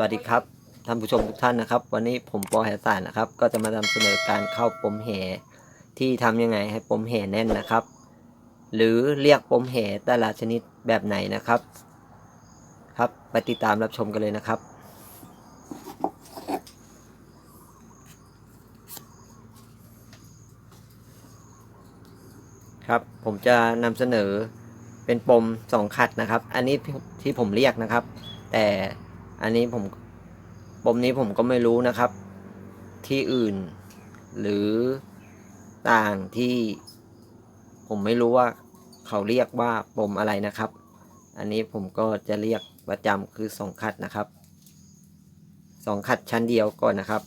สวัสดีครับท่านผู้ชมทุกท่านนะครับ วันนี้ผมปอแหสารนะครับ ก็จะมานำเสนอการเข้าปมแหที่ทำยังไงให้ปมแหแน่นนะครับ หรือเรียกปมแหแต่ละชนิดแบบไหนนะครับ ครับไปติดตามรับชมกันเลยนะครับ ครับผมจะนำเสนอเป็นปมสองขัดนะครับ อันนี้ที่ผมเรียกนะครับ แต่ อันนี้ผมปมนี้ผมก็ไม่รู้นะครับ ที่อื่น หรือต่างที่ ผมไม่รู้ว่าเขาเรียกว่าปมอะไรนะครับ อันนี้ผมก็จะเรียกประจำคือสองขัดนะครับสองขัดชั้นเดียวก่อนนะครับ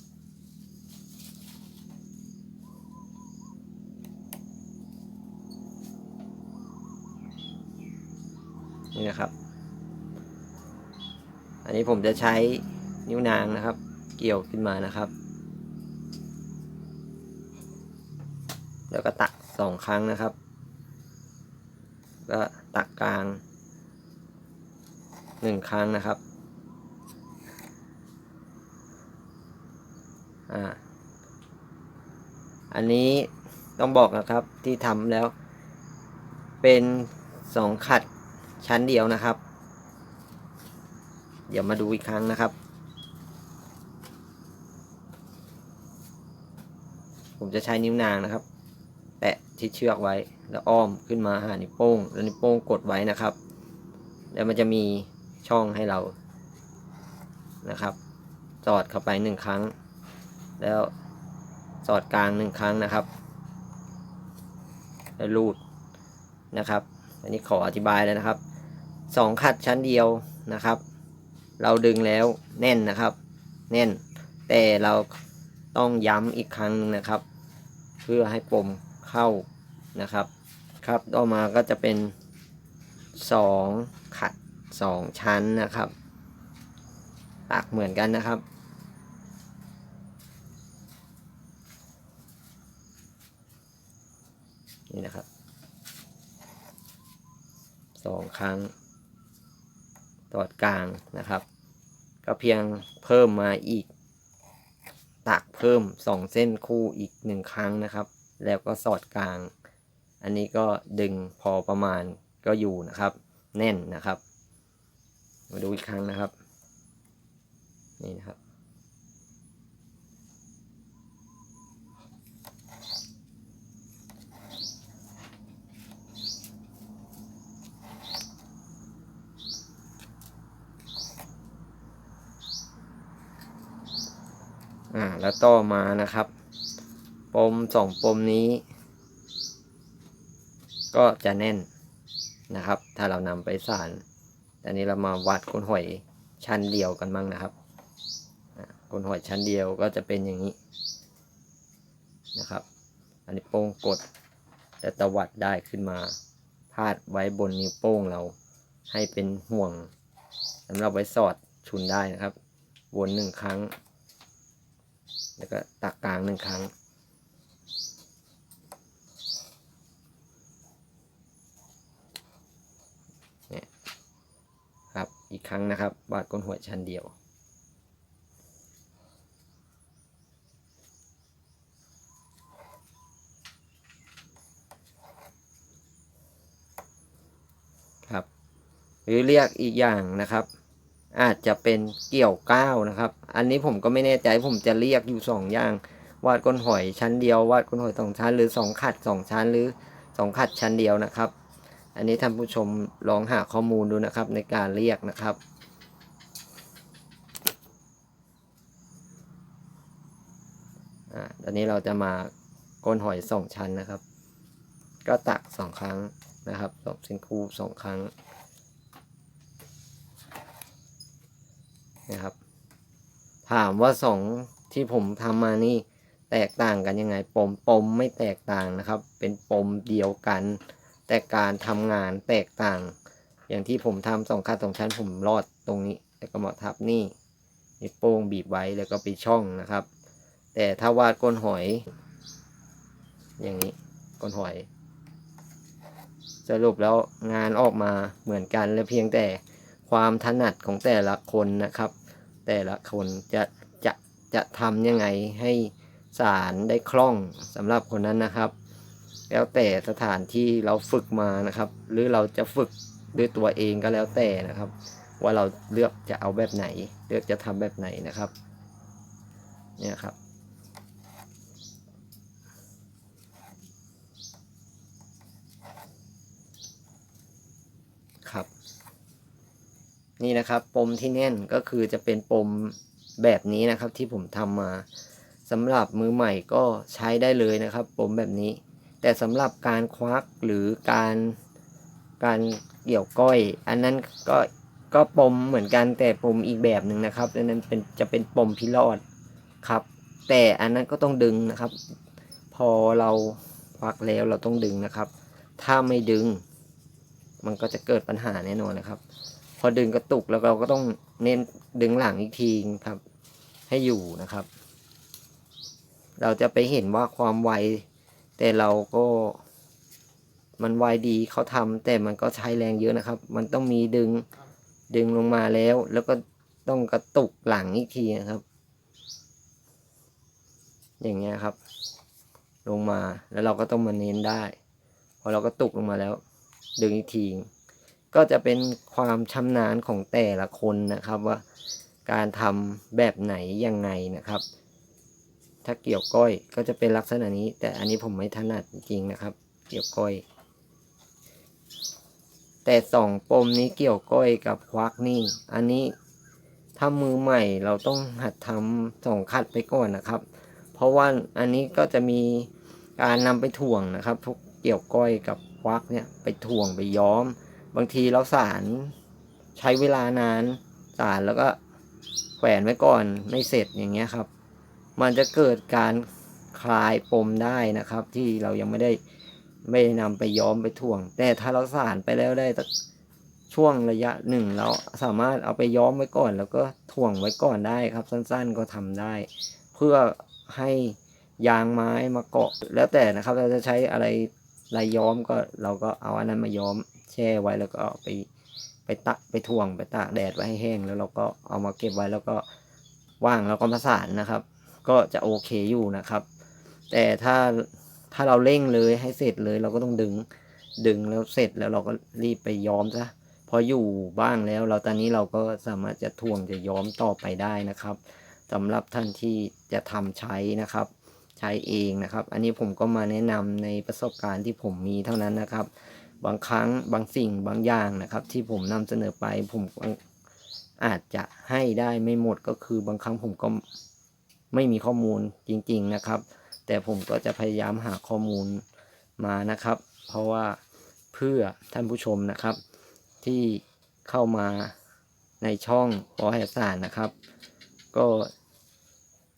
นี่นะครับ นนี้ผมจะใช้นิ้วนางนะครับ เกี่ยวขึ้นมานะครับ แล้วก็ตักสองครั้งนะครับ ก็ตักกลางหนึ่งครั้งนะครับ อ่า อันนี้ต้องบอกนะครับที่ทำแล้ว เป็นสองขัดชั้นเดียวนะครับ เดี๋ยวมาดูอีกครั้งนะครับ ผมจะใช้นิ้วนางนะครับ แตะที่เชือกไว้ แล้วอ้อมขึ้นมาหานิ้วโป้ง แล้วนิ้วโป้งกดไว้นะครับ แล้วมันจะมีช่องให้เรานะครับ สอดเข้าไปหนึ่งครั้ง แล้วสอดกลางหนึ่งครั้งนะครับ แล้วรูดนะครับ อันนี้ขออธิบายเลยนะครับสองขัดชั้นเดียวนะครับ เราดึงแล้วแน่นนะครับ แน่น แต่เราต้องย้ำอีกครั้งหนึงนะครับ เพื่อให้ปมเข้านะครับ ครับต่อมาก็จะเป็นสองขัดสองชั้นนะครับตักเหมือนกันนะครับนี่นะครับสองครั้ง ตอดกลางนะครับ ก็เพียงเพิ่มมาอีก ตักเพิ่มสองเส้นคู่อีกหนึ่งครั้งนะครับ แล้วก็สอดกลาง อันนี้ก็ดึงพอประมาณก็อยู่นะครับ แน่นนะครับ มาดูอีกครั้งนะครับ นี่นะครับ แล้วต่อมานะครับ ปมสองปมนี้ ก็จะแน่นนะครับ ถ้าเรานำไปสารแต่นี้เรามาวัดก้นหอยชั้นเดียวกันบ้างนะครับอ่าก้นหอยชั้นเดียวก็จะเป็นอย่างนี้นะครับ อันนี้โป้งกดและตวัดได้ขึ้นมา พาดไว้บนนิ้วโป้งเราให้เป็นห่วงสำหรับไว้สอดชุนได้นะครับ วนหนึ่งครั้ง แล้วก็ตักกลางหนึ่งครั้ง เนี่ยครับ อีกครั้งนะครับ วาดก้นหัวชั้นเดียวครับหรือเรียกอีกอย่างนะครับ อาจจะเป็นเกี่ยวก้าวนะครับ อันนี้ผมก็ไม่แน่ใจผมจะเรียกอยู่สองอย่างวาดก้นหอยชั้นเดียว วาดก้นหอยสองชั้น หรือสองขัดสองชั้น หรือสองขัดชั้นเดียวนะครับ อันนี้ท่านผู้ชมลองหาข้อมูลดูนะครับในการเรียกนะครับอ่าตอนนี้เราจะมาก้นหอยสองชั้นนะครับ ก็ตักสองครั้งนะครับสองเส้นคู่สองครั้ง นะครับ ถามว่าสองที่ผมทำมานี่แตกต่างกันยังไง ปมปมไม่แตกต่างนะครับ เป็นปมเดียวกัน แต่การทำงานแตกต่าง อย่างที่ผมทำสองขั้นสองชั้นผมรอดตรงนี้ แล้วก็มาทับนี่นิ้วโป้งบีบไว้แล้วก็ไปช่องนะครับ แต่ถ้าวาดก้นหอย อย่างนี้ก้นหอย สรุปแล้วงานออกมาเหมือนกันและเพียงแต่ ความถนัดของแต่ละคนนะครับ แต่ละคนจะจะจะทำยังไงให้สารได้คล่องสำหรับคนนั้นนะครับ แล้วแต่สถานที่เราฝึกมานะครับ หรือเราจะฝึกด้วยตัวเองก็แล้วแต่นะครับ ว่าเราเลือกจะเอาแบบไหน เลือกจะทำแบบไหนนะครับเนี่ยครับครับ นี่นะครับปมที่แน่นก็คือจะเป็นปมแบบนี้นะครับที่ผมทำมาสำหรับมือใหม่ก็ใช้ได้เลยนะครับปมแบบนี้ แต่สำหรับการควักหรือการการเกี่ยวก้อย อันนั้นก็ก็ปมเหมือนกันแต่ปมอีกแบบหนึ่งนะครับอันนั้นเป็นจะเป็นปมพิรอดครับ แต่อันนั้นก็ต้องดึงนะครับ พอเราควักแล้วเราต้องดึงนะครับ ถ้าไม่ดึง มันก็จะเกิดปัญหาแน่นอนนะครับ พอดึงกระตุกแล้วเราก็ต้องเน้นดึงหลังอีกทีครับ ให้อยู่นะครับ เราจะไปเห็นว่าความไว แต่เราก็มันไวดีเขาทำแต่มันก็ใช้แรงเยอะนะครับ มันต้องมีดึงดึงลงมาแล้ว แล้วก็ต้องกระตุกหลังอีกทีนะครับ อย่างเงี้ยครับ ลงมาแล้วเราก็ต้องมาเน้นได้ พอเราก็ตุกลงมาแล้ว ดึงอีกที ก็จะเป็นความชำนาญของแต่ละคนนะครับว่าการทำแบบไหนยังไงนะครับ ถ้าเกี่ยวก้อยก็จะเป็นลักษณะนี้ แต่อันนี้ผมไม่ถนัดจริงนะครับ เกี่ยวก้อย แต่สองปมนี้เกี่ยวก้อยกับควักนี่ อันนี้ถ้ามือใหม่เราต้องหัดทำสองขัดไปก่อนนะครับ เพราะว่าอันนี้ก็จะมีการนำไปถ่วงนะครับพวกเกี่ยวก้อยกับควักเนี่ยไปถ่วงไปย้อม บางทีเราสารใช้เวลานานสารแล้วก็แขวนไว้ก่อนไม่เสร็จอย่างเงี้ยครับ มันจะเกิดการคลายปมได้นะครับ ที่เรายังไม่ได้ไม่ได้นำไปย้อมไปถ่วง แต่ถ้าเราสารไปแล้วได้ช่วงระยะหนึ่งเราสามารถเอาไปย้อมไว้ก่อน แล้วก็ถ่วงไว้ก่อนได้ครับ สั้นๆก็ทำได้ เพื่อให้ยางไม้มาเกาะแล้วแต่นะครับ เราจะใช้อะไรลายย้อมก็เราก็เอาอันนั้นมาย้อม แช่ไว้แล้วก็ไปไปตะไปถ่วงไปตากแดดไว้ให้แห้ง แล้วเราก็เอามาเก็บไว้แล้วก็ว่างแล้วก็มาสานนะครับ ก็จะโอเคอยู่นะครับ แต่ถ้าถ้าเราเร่งเลยให้เสร็จเลยเราก็ต้องดึงดึงแล้วเสร็จแล้วเราก็รีบไปย้อมซะพออยู่บ้างแล้วเราตอนนี้เราก็สามารถจะถ่วงจะย้อมต่อไปได้นะครับสำหรับท่านที่จะทำใช้นะครับ ใช้เองนะครับ อันนี้ผมก็มาแนะนำในประสบการณ์ที่ผมมีเท่านั้นนะครับ บางครั้งบางสิ่งบางอย่างนะครับ ที่ผมนำเสนอไปผมอาจจะให้ได้ไม่หมดก็คือบางครั้งผมก็ไม่มีข้อมูลจริง ๆนะครับ แต่ผมก็จะพยายามหาข้อมูลมานะครับ เพราะว่าเพื่อท่านผู้ชมนะครับ ที่เข้ามาในช่องปอแหสารนะครับ ก็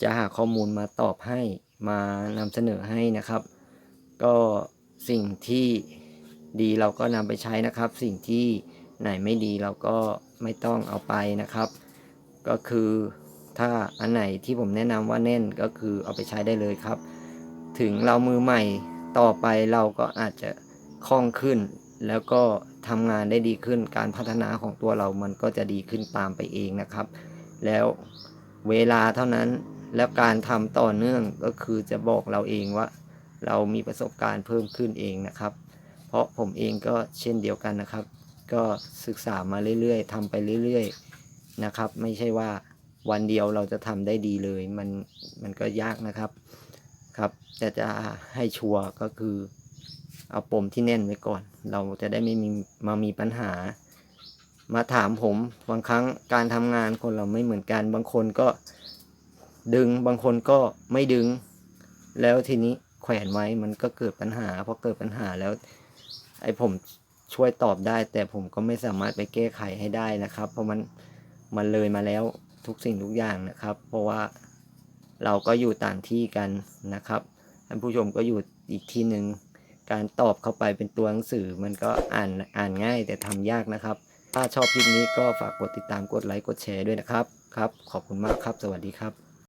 จะหาข้อมูลมาตอบให้มานำเสนอให้นะครับ ก็สิ่งที่ ดีเราก็นำไปใช้นะครับ สิ่งที่ไหนไม่ดีเราก็ไม่ต้องเอาไปนะครับ ก็คือถ้าอันไหนที่ผมแนะนำว่าแน่นก็คือเอาไปใช้ได้เลยครับ ถึงเรามือใหม่ต่อไปเราก็อาจจะคล่องขึ้น แล้วก็ทำงานได้ดีขึ้นการพัฒนาของตัวเรามันก็จะดีขึ้นตามไปเองนะครับ แล้วเวลาเท่านั้นแล้วการทำต่อเนื่องก็คือจะบอกเราเองว่า เรามีประสบการณ์เพิ่มขึ้นเองนะครับ ราะผมเองก็เช่นเดียวกันนะครับ ก็ศึกษามาเรื่อยๆทำไปเรื่อยๆนะครับ ไม่ใช่ว่าวันเดียวเราจะทำได้ดีเลย มันมันก็ยากนะครับครับแต่จะให้ชัวร์ก็คือเอาปมที่แน่นไว้ก่อน เราจะได้ไม่มีมามีปัญหา มาถามผมบางครั้งการทำงานคนเราไม่เหมือนกัน บางคนก็ดึงบางคนก็ไม่ดึง แล้วทีนี้แขวนไว้มันก็เกิดปัญหาพอเกิดปัญหาแล้ว ไอ้ผมช่วยตอบได้ แต่ผมก็ไม่สามารถไปแก้ไขให้ได้นะครับ เพราะมันมันเลยมาแล้วทุกสิ่งทุกอย่างนะครับ เพราะว่าเราก็อยู่ต่างที่กันนะครับท่านผู้ชมก็อยู่อีกที่หนึ่งการตอบเข้าไปเป็นตัวหนังสือมันก็อ่านอ่านง่ายแต่ทำยากนะครับ ถ้าชอบคลิปนี้ก็ฝากกดติดตามกดไลค์กดแชร์ด้วยนะครับครับ ขอบคุณมากครับ สวัสดีครับ